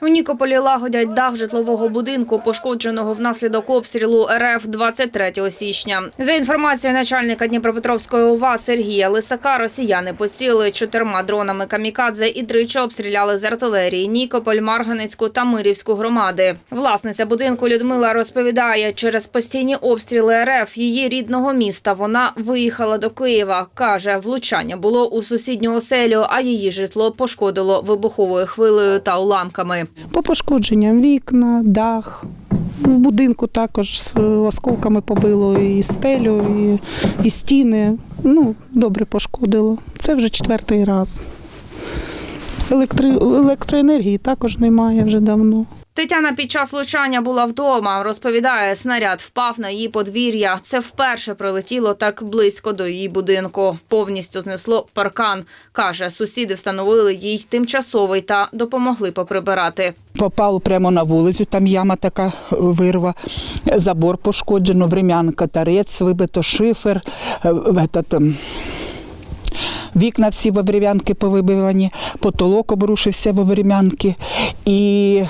У Нікополі лагодять дах житлового будинку, пошкодженого внаслідок обстрілу РФ 23 січня. За інформацією начальника Дніпропетровської ОВА Сергія Лисака, росіяни поцілили чотирма дронами камікадзе і тричі обстріляли з артилерії Нікополь, Марганецьку та Мирівську громади. Власниця будинку Людмила розповідає, через постійні обстріли РФ її рідного міста вона виїхала до Києва. каже, влучання було у сусідню оселю, а її житло пошкодило вибуховою хвилею та уламками. По пошкодженням вікна, дах. В будинку також з осколками побило і стелю, і, і стіни. Ну, добре пошкодило. Це вже четвертий раз. Електри... Електроенергії також немає вже давно. Тетяна під час влучання була вдома. Розповідає, снаряд впав на її подвір'я. Це вперше прилетіло так близько до її будинку. Повністю знесло паркан. Каже, сусіди встановили їй тимчасовий та допомогли поприбирати. Попав прямо на вулицю, там яма така вирва, забор пошкоджено, врем'янка, тарець, вибито шифер, е, этот, ем, вікна всі во врем'янки повибивані, потолок обрушився во врем'янки і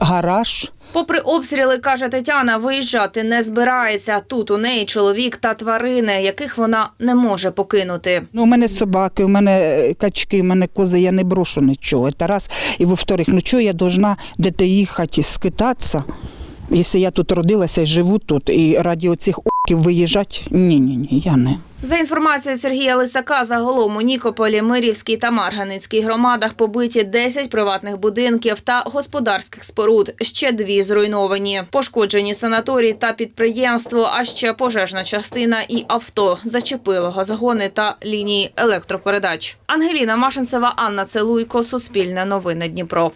гараж. Попри обстріли, каже Тетяна, виїжджати не збирається. Тут у неї чоловік та тварини, яких вона не може покинути. Ну, у мене собаки, у мене е, качки, у мене кози, я не брошу нічого. Це раз. І во-вторых, ну чого я должна де-то їхати, скитатися, якщо я тут родилася і живу тут, і раді оцих оків виїжджати? Ні, ні, ні, я не. За інформацією Сергія Лисака, загалом у Нікополі, Мирівській та Марганицькій громадах побиті 10 приватних будинків та господарських споруд. Ще дві зруйновані. Пошкоджені санаторій та підприємство, а ще пожежна частина і авто зачепило газогони та лінії електропередач. Ангеліна Машинцева, Анна Целуйко, Суспільне новини Дніпро.